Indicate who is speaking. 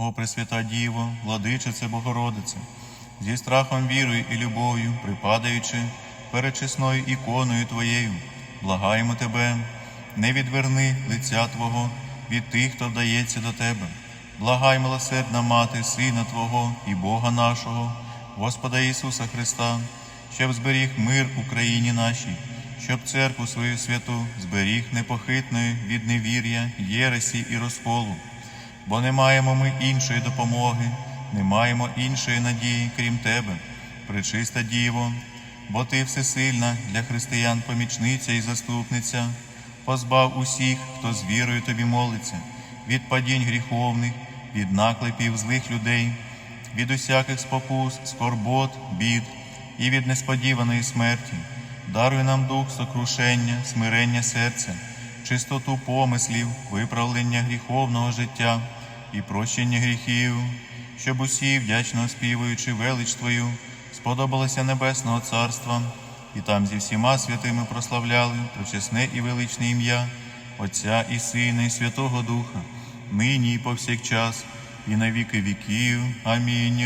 Speaker 1: О Пресвята Діво, владичице Богородице, зі страхом вірою і любов'ю, припадаючи перед чесною іконою Твоєю, благаємо Тебе, не відверни лиця Твого від тих, хто вдається до Тебе. Благай, милосердна Мати, Сина Твого і Бога нашого, Господа Ісуса Христа, щоб зберіг мир Україні нашій, щоб церкву свою святу зберіг непохитною від невір'я, єресі і розколу. Бо не маємо ми іншої допомоги, не маємо іншої надії, крім Тебе, пречиста Діво, бо Ти всесильна для християн помічниця і заступниця, позбав усіх, хто з вірою Тобі молиться, від падінь гріховних, від наклепів злих людей, від усяких спокус, скорбот, бід і від несподіваної смерті. Даруй нам дух сокрушення, смирення серця, чистоту помислів, виправлення гріховного життя і прощення гріхів, щоб усі, вдячно співаючи велич Твою, сподобалося Небесного Царства, і там зі всіма святими прославляли пречесне і величне ім'я Отця і Сина, і Святого Духа, нині і повсякчас, і на віки віків. Амінь.